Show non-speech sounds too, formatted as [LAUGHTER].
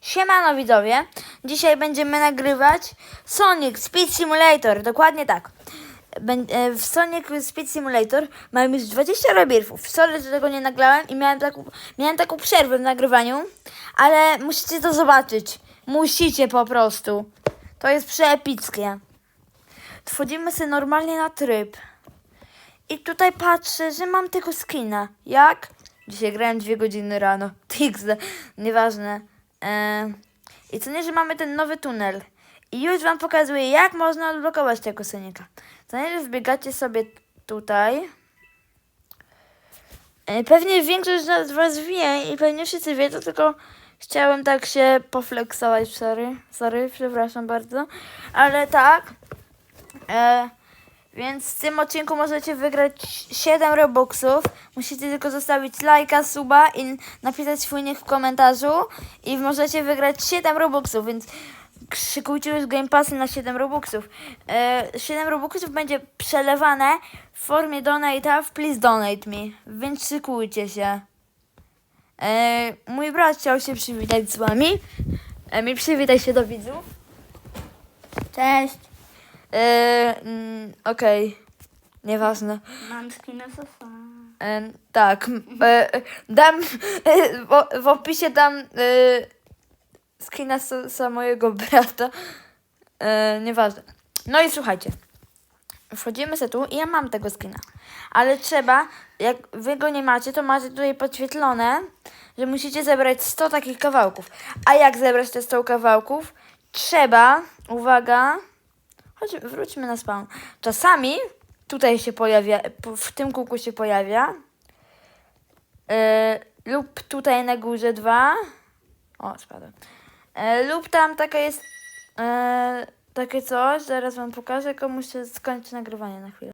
Siemano widzowie, dzisiaj będziemy nagrywać Sonic Speed Simulator, dokładnie tak. E, W Sonic Speed Simulator mamy już 20 rebirfów. Sorry, że tego nie nagrałem i miałem taką, miałem taką przerwę w nagrywaniu, ale musicie to zobaczyć. Musicie po prostu. To jest przeepickie. Wchodzimy sobie normalnie na tryb. I tutaj patrzę, że mam tego skina. Jak? Dzisiaj grałem dwie godziny rano. [LAUGHS] Tixle, nieważne. E, I co nie, że mamy ten nowy tunel. I już wam pokazuję, jak można odblokować tego Sonika. Co nie, że wbiegacie sobie tutaj. E, Pewnie większość z was wie i pewnie wszyscy wiedzą, tylko chciałem tak się poflexować, sorry, sorry, przepraszam bardzo. Ale tak, e, więc w tym odcinku możecie wygrać 7 Robuxów. Musicie tylko zostawić lajka, suba i napisać swój nick w komentarzu. I możecie wygrać 7 Robuxów, więc szykujcie już Game Passy na 7 Robuxów. E, 7 Robuxów będzie przelewane w formie donate'a w Please Donate Me, więc szykujcie się. E, mój brat chciał się przywitać z wami. E, mi przywitaj się do widzów. Cześć. E, mm, Okej, nieważne. Mam skina sosa. E, tak, e, e, dam e, w, w opisie dam e, skina mojego brata. E, nieważne. No i słuchajcie. Wchodzimy se tu i ja mam tego skina. Ale trzeba, jak wy go nie macie, to macie tutaj podświetlone, że musicie zebrać 100 takich kawałków. A jak zebrać te 100 kawałków? Trzeba, uwaga, chodź, wróćmy na spawn. Czasami tutaj się pojawia, po- w tym kółku się pojawia. Yy, lub tutaj na górze dwa. O, spadłem. Yy, lub tam taka jest yy, takie coś, zaraz wam pokażę, tylko muszę skończyć nagrywanie na chwilę.